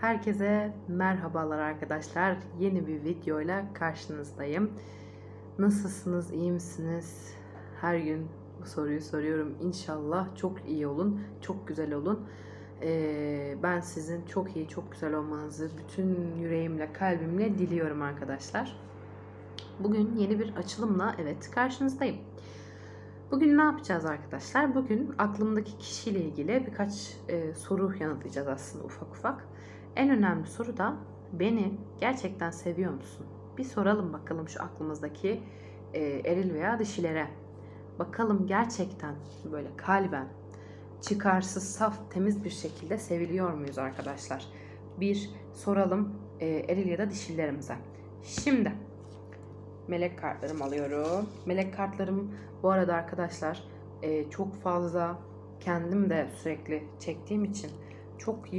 Herkese merhabalar arkadaşlar. Yeni bir videoyla karşınızdayım. Nasılsınız? iyi misiniz? Her gün bu soruyu soruyorum. İnşallah çok iyi olun, çok güzel olun. Ee, ben sizin çok iyi, çok güzel olmanızı bütün yüreğimle, kalbimle diliyorum arkadaşlar. Bugün yeni bir açılımla evet karşınızdayım. Bugün ne yapacağız arkadaşlar? Bugün aklımdaki kişiyle ilgili birkaç e, soru yanıtlayacağız aslında ufak ufak. En önemli soru da beni gerçekten seviyor musun? Bir soralım bakalım şu aklımızdaki e, eril veya dişilere. Bakalım gerçekten böyle kalben çıkarsız, saf, temiz bir şekilde seviliyor muyuz arkadaşlar? Bir soralım e, eril ya da dişillerimize. Şimdi melek kartlarımı alıyorum. Melek kartlarım bu arada arkadaşlar e, çok fazla kendim de sürekli çektiğim için çok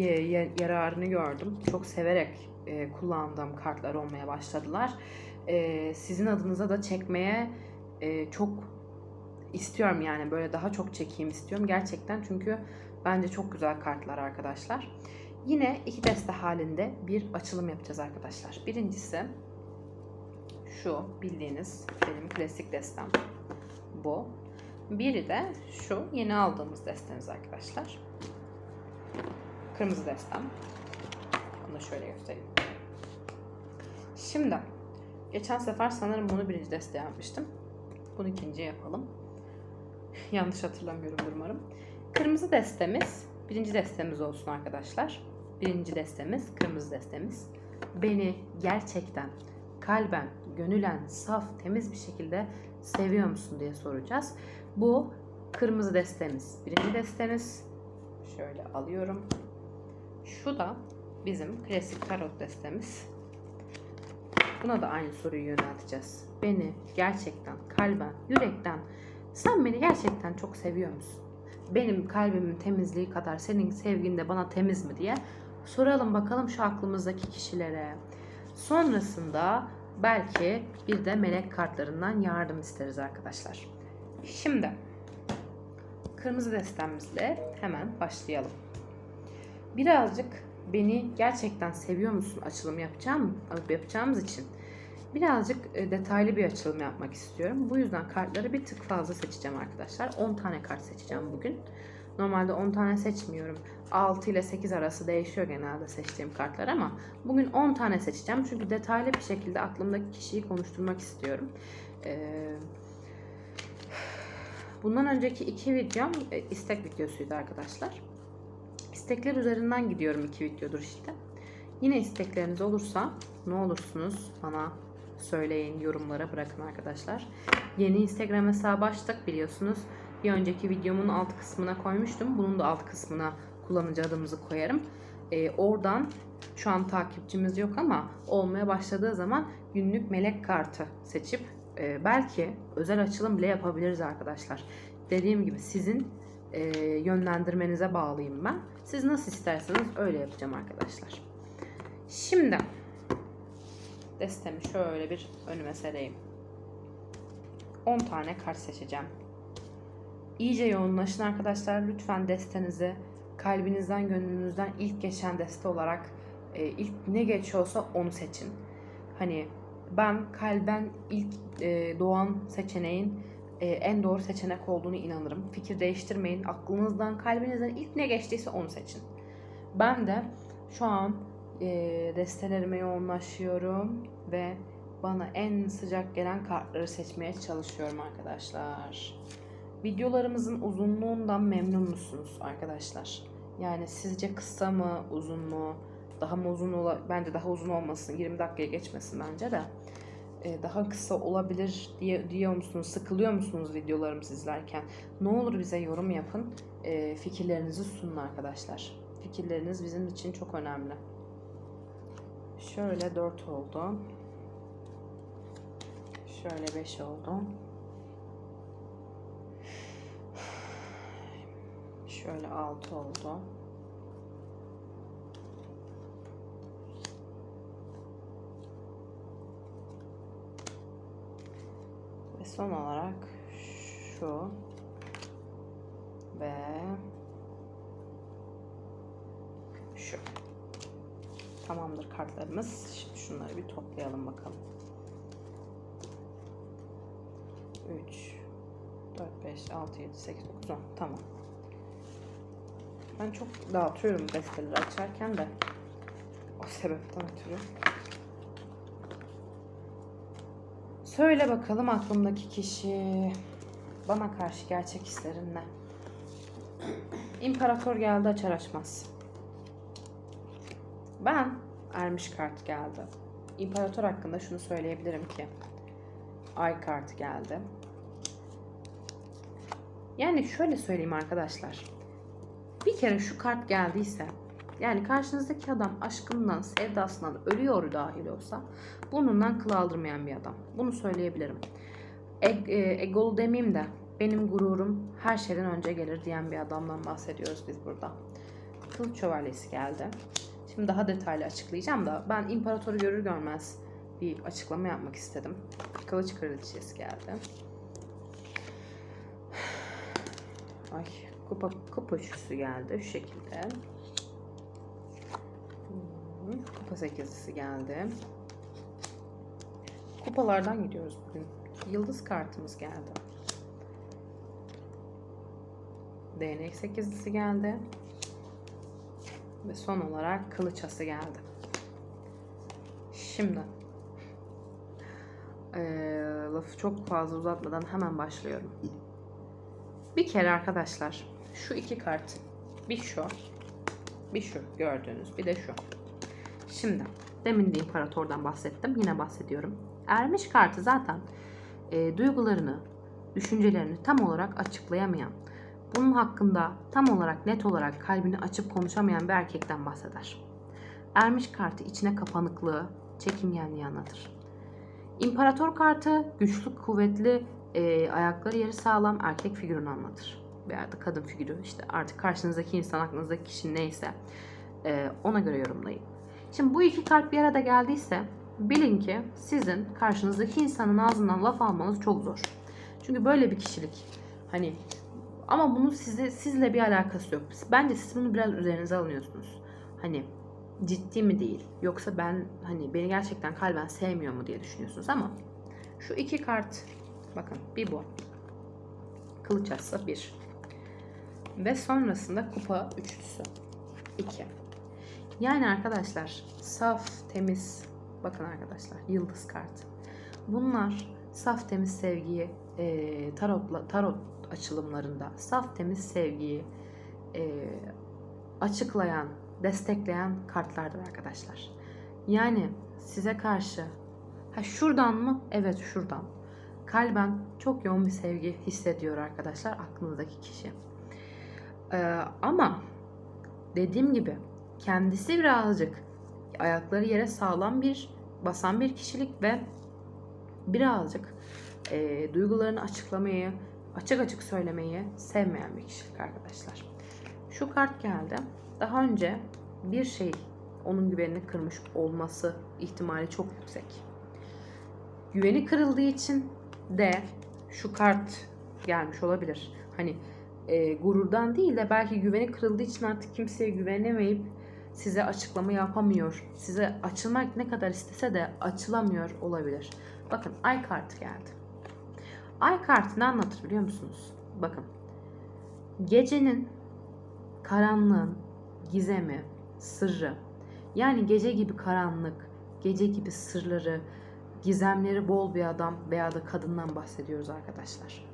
yararını gördüm. Çok severek e, kullandığım kartlar olmaya başladılar. E, sizin adınıza da çekmeye e, çok istiyorum yani böyle daha çok çekeyim istiyorum gerçekten çünkü bence çok güzel kartlar arkadaşlar. Yine iki deste halinde bir açılım yapacağız arkadaşlar. Birincisi şu bildiğiniz benim klasik destem bu. Biri de şu yeni aldığımız destemiz arkadaşlar. Kırmızı destem. Bunu şöyle göstereyim. Şimdi geçen sefer sanırım bunu birinci deste yapmıştım. Bunu ikinci yapalım. Yanlış hatırlamıyorum umarım. Kırmızı destemiz birinci destemiz olsun arkadaşlar. Birinci destemiz kırmızı destemiz. Beni gerçekten kalben, gönülen, saf, temiz bir şekilde seviyor musun diye soracağız. Bu kırmızı destemiz. Birinci destemiz. Şöyle alıyorum. Şu da bizim klasik tarot destemiz. Buna da aynı soruyu yönelteceğiz. Beni gerçekten, kalben, yürekten sen beni gerçekten çok seviyor musun? Benim kalbimin temizliği kadar senin sevgin de bana temiz mi diye soralım bakalım şu aklımızdaki kişilere. Sonrasında belki bir de melek kartlarından yardım isteriz arkadaşlar. Şimdi kırmızı destemizle hemen başlayalım. Birazcık beni gerçekten seviyor musun açılım yapacağım yapacağımız için birazcık e, detaylı bir açılım yapmak istiyorum. Bu yüzden kartları bir tık fazla seçeceğim arkadaşlar. 10 tane kart seçeceğim bugün. Normalde 10 tane seçmiyorum. 6 ile 8 arası değişiyor genelde seçtiğim kartlar ama bugün 10 tane seçeceğim. Çünkü detaylı bir şekilde aklımdaki kişiyi konuşturmak istiyorum. Bundan önceki iki videom e, istek videosuydu arkadaşlar. İstekler üzerinden gidiyorum iki videodur işte. Yine istekleriniz olursa ne olursunuz bana söyleyin, yorumlara bırakın arkadaşlar. Yeni Instagram hesabı açtık biliyorsunuz. Bir önceki videomun alt kısmına koymuştum. Bunun da alt kısmına kullanıcı adımızı koyarım. Ee, oradan şu an takipçimiz yok ama olmaya başladığı zaman günlük melek kartı seçip e, belki özel açılım bile yapabiliriz arkadaşlar. Dediğim gibi sizin e, yönlendirmenize bağlıyım ben. Siz nasıl isterseniz öyle yapacağım arkadaşlar. Şimdi destemi şöyle bir önüme sereyim. 10 tane kart seçeceğim. İyice yoğunlaşın arkadaşlar. Lütfen destenizi kalbinizden, gönlünüzden ilk geçen deste olarak e, ilk ne geçiyorsa onu seçin. Hani ben kalben ilk e, doğan seçeneğin e, en doğru seçenek olduğunu inanırım. Fikir değiştirmeyin. Aklınızdan, kalbinizden ilk ne geçtiyse onu seçin. Ben de şu an e, destelerime yoğunlaşıyorum ve bana en sıcak gelen kartları seçmeye çalışıyorum arkadaşlar. Videolarımızın uzunluğundan memnun musunuz arkadaşlar? Yani sizce kısa mı, uzun mu? Daha mı uzun ola bence daha uzun olmasın. 20 dakikaya geçmesin bence de. Ee, daha kısa olabilir diye diyor musunuz? Sıkılıyor musunuz videolarımı izlerken? Ne olur bize yorum yapın. Ee, fikirlerinizi sunun arkadaşlar. Fikirleriniz bizim için çok önemli. Şöyle 4 oldu. Şöyle 5 oldu. Şöyle 6 oldu. Ve son olarak şu ve şu. tamamdır kartlarımız. Şimdi şunları bir toplayalım bakalım. 3 4 5 6 7 8 9 10 tamam. Ben çok dağıtıyorum desteleri açarken de o sebepten ötürü. Söyle bakalım aklımdaki kişi bana karşı gerçek hislerin ne? İmparator geldi açar açmaz. Ben ermiş kart geldi. İmparator hakkında şunu söyleyebilirim ki ay kartı geldi. Yani şöyle söyleyeyim arkadaşlar. Bir kere şu kart geldiyse karşınızdaki adam aşkından, sevdasından ölüyor dahil olsa burnundan kıl aldırmayan bir adam. Bunu söyleyebilirim. E- e- egolu demeyeyim de benim gururum her şeyden önce gelir diyen bir adamdan bahsediyoruz biz burada. Kılıç şövalyesi geldi. Şimdi daha detaylı açıklayacağım da ben imparatoru görür görmez bir açıklama yapmak istedim. Kılıç kraliçesi geldi. Ay kupa kupa geldi şu şekilde. Kupa sekizlisi geldi. Kupalardan gidiyoruz bugün. Yıldız kartımız geldi. Değnek sekizlisi geldi. Ve son olarak kılıç ası geldi. Şimdi eee, lafı çok fazla uzatmadan hemen başlıyorum. Bir kere arkadaşlar şu iki kart bir şu bir şu gördüğünüz bir de şu. Şimdi demin de imparatordan bahsettim yine bahsediyorum. Ermiş kartı zaten e, duygularını, düşüncelerini tam olarak açıklayamayan, bunun hakkında tam olarak net olarak kalbini açıp konuşamayan bir erkekten bahseder. Ermiş kartı içine kapanıklığı, çekingenliği anlatır. İmparator kartı güçlü, kuvvetli, e, ayakları yeri sağlam erkek figürünü anlatır. Veya da kadın figürü işte artık karşınızdaki insan aklınızdaki kişi neyse e, ona göre yorumlayın. Şimdi bu iki kart bir arada geldiyse bilin ki sizin karşınızdaki insanın ağzından laf almanız çok zor. Çünkü böyle bir kişilik hani ama bunun size sizle bir alakası yok. Bence siz bunu biraz üzerinize alıyorsunuz. Hani ciddi mi değil yoksa ben hani beni gerçekten kalben sevmiyor mu diye düşünüyorsunuz ama şu iki kart bakın bir bu kılıç ası bir ve sonrasında kupa üçlüsü iki yani arkadaşlar saf temiz bakın arkadaşlar yıldız kartı bunlar saf temiz sevgiyi e, tarotla tarot açılımlarında saf temiz sevgiyi e, açıklayan destekleyen kartlardır arkadaşlar. Yani size karşı ha şuradan mı? Evet şuradan. Kalben çok yoğun bir sevgi hissediyor arkadaşlar aklınızdaki kişi. Ee, ama dediğim gibi kendisi birazcık ayakları yere sağlam bir basan bir kişilik ve birazcık e, duygularını açıklamayı, açık açık söylemeyi sevmeyen bir kişilik arkadaşlar. Şu kart geldi. Daha önce bir şey onun güvenini kırmış olması ihtimali çok yüksek. Güveni kırıldığı için de şu kart gelmiş olabilir. Hani e, gururdan değil de belki güveni kırıldığı için artık kimseye güvenemeyip size açıklama yapamıyor. Size açılmak ne kadar istese de açılamıyor olabilir. Bakın ay kartı geldi. Ay kartı ne anlatır biliyor musunuz? Bakın. Gecenin, karanlığın, gizemi, sırrı. Yani gece gibi karanlık, gece gibi sırları, gizemleri bol bir adam veya da kadından bahsediyoruz arkadaşlar.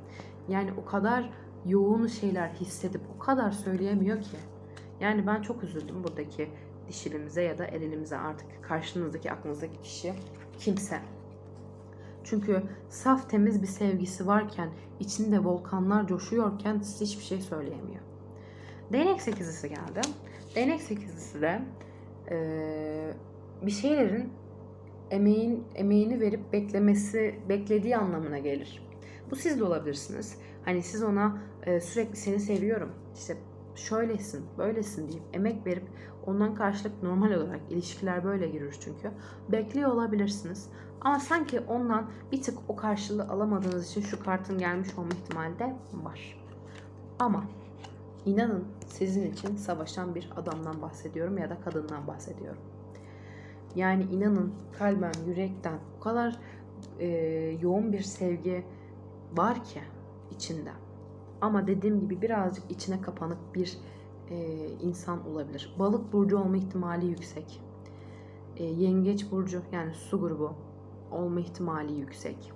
Yani o kadar yoğun şeyler hissedip o kadar söyleyemiyor ki. Yani ben çok üzüldüm buradaki dişilimize ya da el elimize artık karşınızdaki aklınızdaki kişi kimse. Çünkü saf temiz bir sevgisi varken, içinde volkanlar coşuyorken size hiçbir şey söyleyemiyor. Değnek sekizlisi geldi. Değnek sekizlisi de eee, bir şeylerin emeğin emeğini verip beklemesi, beklediği anlamına gelir. Bu siz de olabilirsiniz. Hani siz ona e, sürekli seni seviyorum, işte şöylesin, böylesin deyip emek verip ondan karşılık normal olarak ilişkiler böyle girir çünkü. Bekliyor olabilirsiniz. Ama sanki ondan bir tık o karşılığı alamadığınız için şu kartın gelmiş olma ihtimali de var. Ama inanın sizin için savaşan bir adamdan bahsediyorum ya da kadından bahsediyorum. Yani inanın kalben, yürekten o kadar e, yoğun bir sevgi var ki içinde. Ama dediğim gibi birazcık içine kapanık bir e, insan olabilir. Balık burcu olma ihtimali yüksek. E, yengeç burcu yani su grubu olma ihtimali yüksek.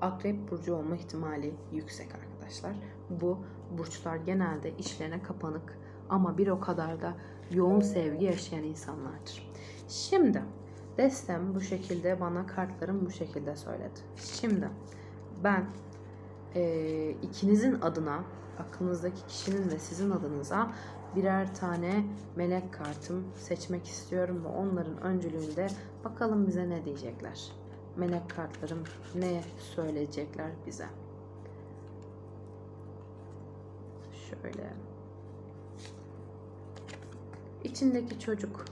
Akrep burcu olma ihtimali yüksek arkadaşlar. Bu burçlar genelde içlerine kapanık ama bir o kadar da yoğun sevgi yaşayan insanlardır. Şimdi destem bu şekilde bana kartlarım bu şekilde söyledi. Şimdi ben e, ikinizin adına aklınızdaki kişinin ve sizin adınıza birer tane melek kartım seçmek istiyorum ve onların öncülüğünde bakalım bize ne diyecekler. Melek kartlarım ne söyleyecekler bize. Şöyle. İçindeki çocuk.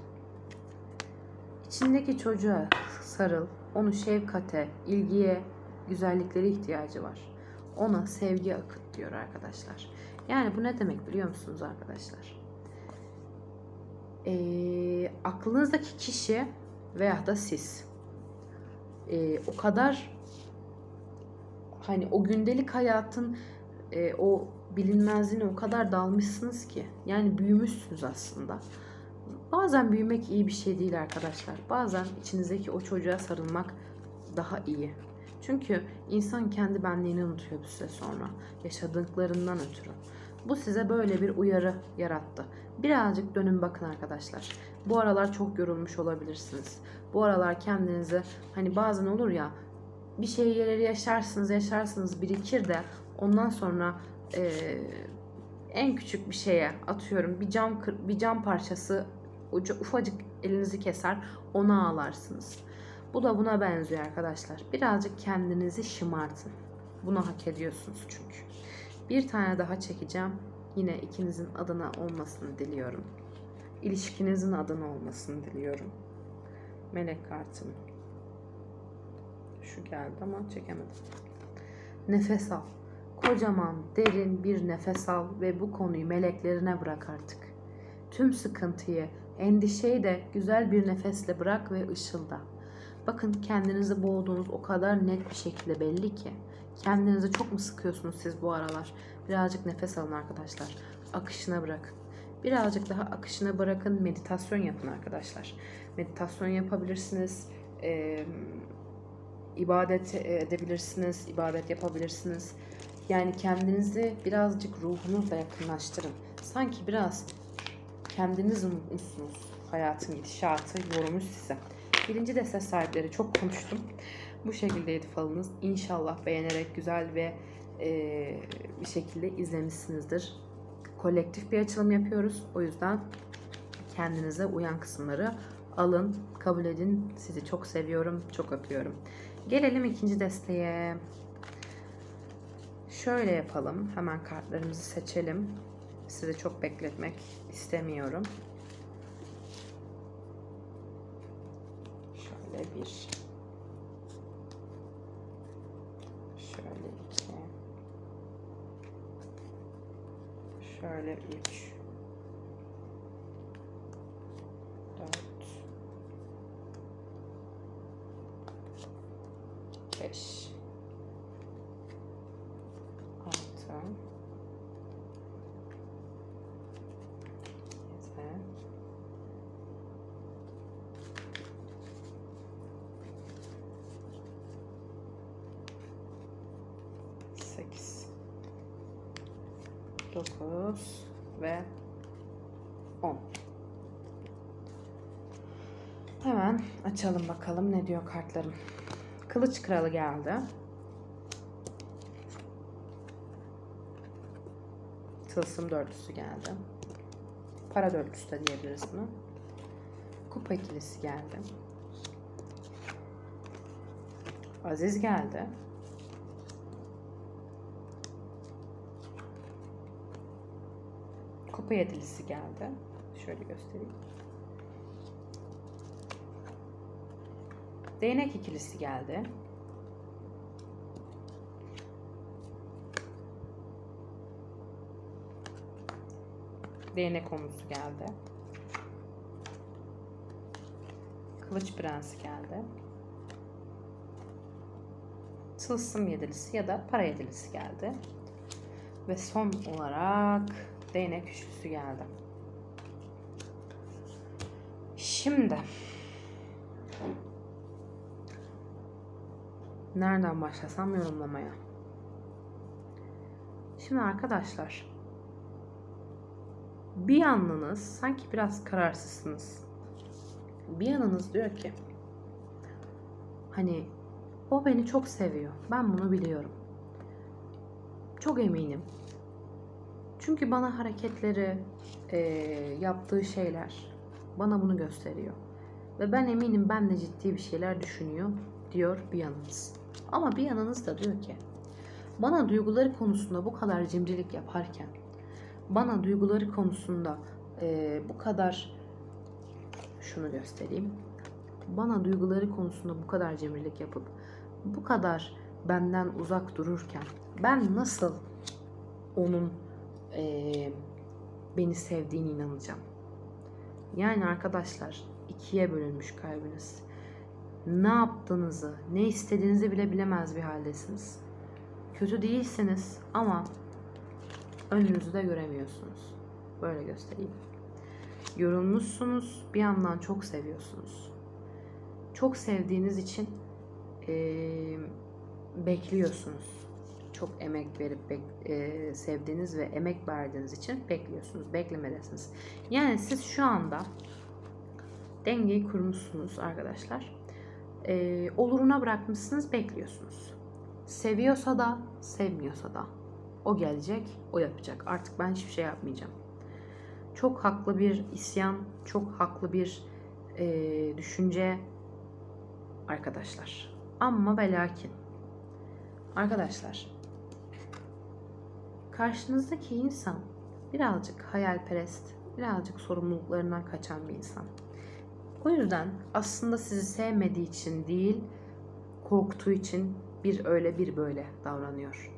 İçindeki çocuğa sarıl. Onu şefkate, ilgiye, güzelliklere ihtiyacı var. Ona sevgi akıt diyor arkadaşlar. Yani bu ne demek biliyor musunuz arkadaşlar? Ee, aklınızdaki kişi veya da siz ee, o kadar hani o gündelik hayatın e, o bilinmezliğine o kadar dalmışsınız ki yani büyümüşsünüz aslında. Bazen büyümek iyi bir şey değil arkadaşlar. Bazen içinizdeki o çocuğa sarılmak daha iyi. Çünkü insan kendi benliğini unutuyor bir süre sonra. Yaşadıklarından ötürü. Bu size böyle bir uyarı yarattı. Birazcık dönün bakın arkadaşlar. Bu aralar çok yorulmuş olabilirsiniz. Bu aralar kendinizi hani bazen olur ya bir şeyleri yaşarsınız yaşarsınız birikir de ondan sonra e, en küçük bir şeye atıyorum bir cam bir cam parçası ucu ufacık elinizi keser ona ağlarsınız. Bu da buna benziyor arkadaşlar. Birazcık kendinizi şımartın. Bunu hak ediyorsunuz çünkü. Bir tane daha çekeceğim. Yine ikinizin adına olmasını diliyorum. İlişkinizin adına olmasını diliyorum. Melek kartım. Şu geldi ama çekemedim. Nefes al. Kocaman, derin bir nefes al ve bu konuyu meleklerine bırak artık. Tüm sıkıntıyı, endişeyi de güzel bir nefesle bırak ve ışılda. Bakın kendinizi boğduğunuz o kadar net bir şekilde belli ki. Kendinizi çok mu sıkıyorsunuz siz bu aralar? Birazcık nefes alın arkadaşlar. Akışına bırakın. Birazcık daha akışına bırakın. Meditasyon yapın arkadaşlar. Meditasyon yapabilirsiniz. Ee, ibadet edebilirsiniz. ibadet yapabilirsiniz. Yani kendinizi birazcık ruhunuzla yakınlaştırın. Sanki biraz kendiniz unutmuşsunuz. Hayatın gidişatı yormuş size. Birinci deste sahipleri çok konuştum. Bu şekildeydi falınız. İnşallah beğenerek güzel ve e, bir şekilde izlemişsinizdir. Kolektif bir açılım yapıyoruz. O yüzden kendinize uyan kısımları alın, kabul edin. Sizi çok seviyorum, çok öpüyorum. Gelelim ikinci desteğe. Şöyle yapalım. Hemen kartlarımızı seçelim. Sizi çok bekletmek istemiyorum. Şöyle bir. Şöyle iki. Şöyle üç. 9 ve 10. Hemen açalım bakalım ne diyor kartlarım. Kılıç kralı geldi. Tılsım dörtlüsü geldi. Para dörtlüsü de diyebiliriz bunu. Kupa ikilisi geldi. Aziz geldi. Kupa yedilisi geldi. Şöyle göstereyim. Değnek ikilisi geldi. Değnek omuzlu geldi. Kılıç Prensi geldi. Tılsım yedilisi ya da para yedilisi geldi. Ve son olarak değnek üçlüsü geldi. Şimdi nereden başlasam yorumlamaya? Şimdi arkadaşlar bir yanınız sanki biraz kararsızsınız. Bir yanınız diyor ki hani o beni çok seviyor. Ben bunu biliyorum. Çok eminim. Çünkü bana hareketleri, eee, yaptığı şeyler bana bunu gösteriyor. Ve ben eminim ben de ciddi bir şeyler düşünüyor diyor bir yanınız. Ama bir yanınız da diyor ki bana duyguları konusunda bu kadar cimrilik yaparken bana duyguları konusunda eee, bu kadar şunu göstereyim. Bana duyguları konusunda bu kadar cimrilik yapıp bu kadar benden uzak dururken ben nasıl onun eee, beni sevdiğine inanacağım? Yani arkadaşlar ikiye bölünmüş kalbiniz. Ne yaptığınızı, ne istediğinizi bile bilemez bir haldesiniz. Kötü değilsiniz ama önünüzü de göremiyorsunuz. Böyle göstereyim. Yorulmuşsunuz, bir yandan çok seviyorsunuz. Çok sevdiğiniz için eee, bekliyorsunuz. Çok emek verip bek- eee, sevdiğiniz ve emek verdiğiniz için bekliyorsunuz. Beklemedesiniz. Yani siz şu anda dengeyi kurmuşsunuz arkadaşlar. Eee, oluruna bırakmışsınız, bekliyorsunuz. Seviyorsa da, sevmiyorsa da. O gelecek, o yapacak. Artık ben hiçbir şey yapmayacağım. Çok haklı bir isyan, çok haklı bir eee, düşünce arkadaşlar. Ama ve lakin arkadaşlar karşınızdaki insan birazcık hayalperest, birazcık sorumluluklarından kaçan bir insan. O yüzden aslında sizi sevmediği için değil, korktuğu için bir öyle bir böyle davranıyor.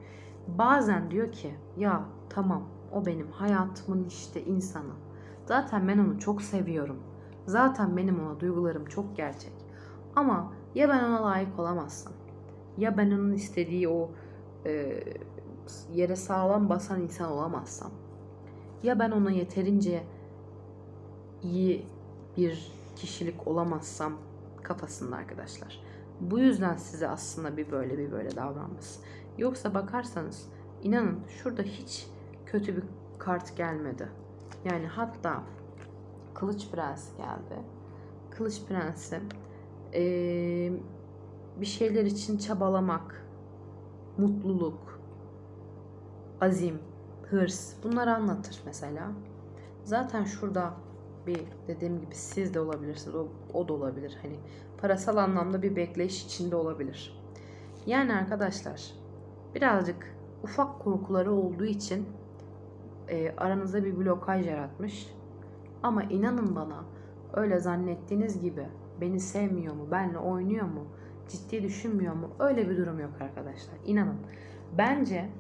Bazen diyor ki ya tamam o benim hayatımın işte insanı. Zaten ben onu çok seviyorum. Zaten benim ona duygularım çok gerçek. Ama ya ben ona layık olamazsam, ya ben onun istediği o e, yere sağlam basan insan olamazsam, ya ben ona yeterince iyi bir kişilik olamazsam kafasında arkadaşlar. Bu yüzden size aslında bir böyle bir böyle davranmış. Yoksa bakarsanız inanın şurada hiç kötü bir kart gelmedi. Yani hatta Kılıç Prens geldi. Kılıç Prensi eee, bir şeyler için çabalamak, mutluluk, azim, hırs bunları anlatır mesela. Zaten şurada bir dediğim gibi siz de olabilirsiniz. O, o da olabilir. Hani parasal anlamda bir bekleyiş içinde olabilir. Yani arkadaşlar birazcık ufak korkuları olduğu için e, aranızda bir blokaj yaratmış. Ama inanın bana öyle zannettiğiniz gibi beni sevmiyor mu, benle oynuyor mu, ciddi düşünmüyor mu? Öyle bir durum yok arkadaşlar. İnanın. Bence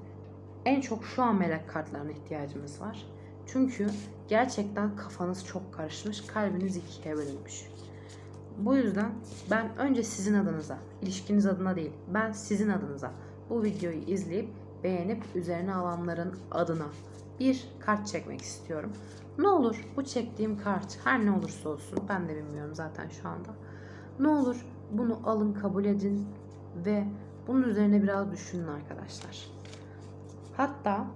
en çok şu an melek kartlarına ihtiyacımız var. Çünkü gerçekten kafanız çok karışmış, kalbiniz ikiye bölünmüş. Bu yüzden ben önce sizin adınıza, ilişkiniz adına değil, ben sizin adınıza bu videoyu izleyip beğenip üzerine alanların adına bir kart çekmek istiyorum. Ne olur bu çektiğim kart her ne olursa olsun ben de bilmiyorum zaten şu anda. Ne olur bunu alın kabul edin ve bunun üzerine biraz düşünün arkadaşlar. Hatta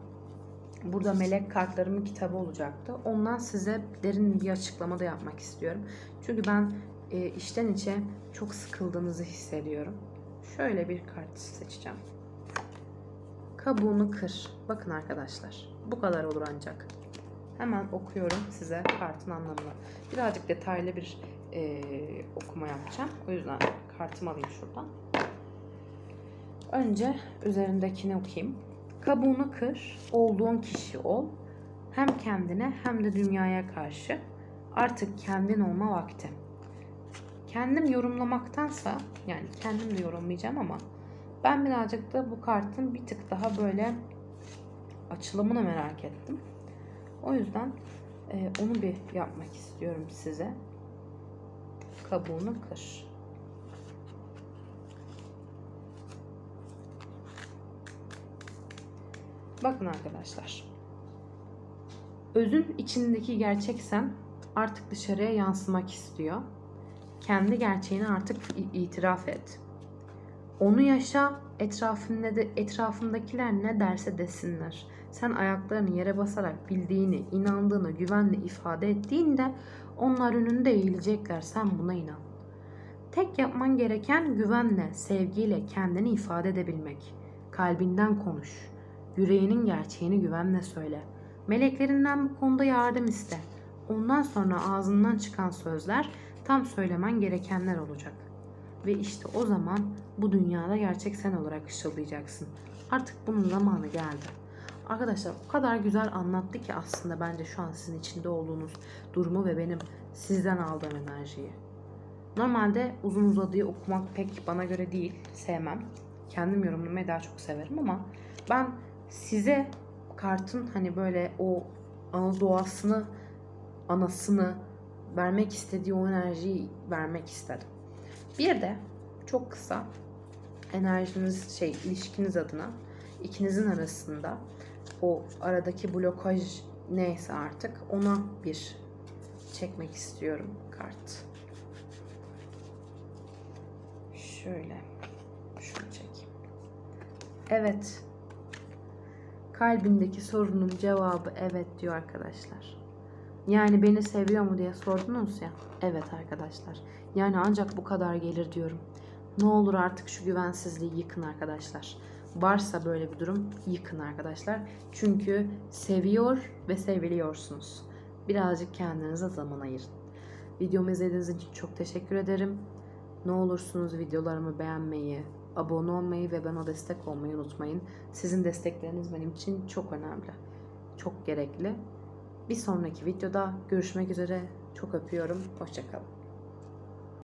burada melek kartlarımın kitabı olacaktı. Ondan size derin bir açıklama da yapmak istiyorum. Çünkü ben e, içten içe çok sıkıldığınızı hissediyorum. Şöyle bir kart seçeceğim. Kabuğunu kır. Bakın arkadaşlar. Bu kadar olur ancak. Hemen okuyorum size kartın anlamını. Birazcık detaylı bir e, okuma yapacağım. O yüzden kartımı alayım şuradan. Önce üzerindekini okuyayım. Kabuğunu kır, olduğun kişi ol. Hem kendine hem de dünyaya karşı. Artık kendin olma vakti. Kendim yorumlamaktansa, yani kendim de yorumlayacağım ama ben birazcık da bu kartın bir tık daha böyle açılımını merak ettim. O yüzden e, onu bir yapmak istiyorum size. kabuğunu kır. Bakın arkadaşlar. Özün içindeki gerçek sen artık dışarıya yansımak istiyor. Kendi gerçeğini artık itiraf et. Onu yaşa, etrafında de, etrafındakiler ne derse desinler. Sen ayaklarını yere basarak bildiğini, inandığını güvenle ifade ettiğinde onlar önünde eğilecekler. Sen buna inan. Tek yapman gereken güvenle, sevgiyle kendini ifade edebilmek. Kalbinden konuş. Yüreğinin gerçeğini güvenle söyle. Meleklerinden bu konuda yardım iste. Ondan sonra ağzından çıkan sözler tam söylemen gerekenler olacak. Ve işte o zaman bu dünyada gerçek sen olarak ışıldayacaksın. Artık bunun zamanı geldi. Arkadaşlar o kadar güzel anlattı ki aslında bence şu an sizin içinde olduğunuz durumu ve benim sizden aldığım enerjiyi. Normalde uzun uzadığı okumak pek bana göre değil. Sevmem. Kendim yorumlamayı daha çok severim ama ben size kartın hani böyle o ana doğasını, anasını vermek istediği o enerjiyi vermek istedim. Bir de çok kısa enerjiniz şey ilişkiniz adına ikinizin arasında o aradaki blokaj neyse artık ona bir çekmek istiyorum kart. Şöyle şunu çekeyim. Evet. Kalbindeki sorunun cevabı evet diyor arkadaşlar. Yani beni seviyor mu diye sordunuz ya. Evet arkadaşlar. Yani ancak bu kadar gelir diyorum. Ne olur artık şu güvensizliği yıkın arkadaşlar. Varsa böyle bir durum yıkın arkadaşlar. Çünkü seviyor ve seviliyorsunuz. Birazcık kendinize zaman ayırın. Videomu izlediğiniz için çok teşekkür ederim. Ne olursunuz videolarımı beğenmeyi, abone olmayı ve bana destek olmayı unutmayın. Sizin destekleriniz benim için çok önemli. Çok gerekli. Bir sonraki videoda görüşmek üzere. Çok öpüyorum. Hoşçakalın.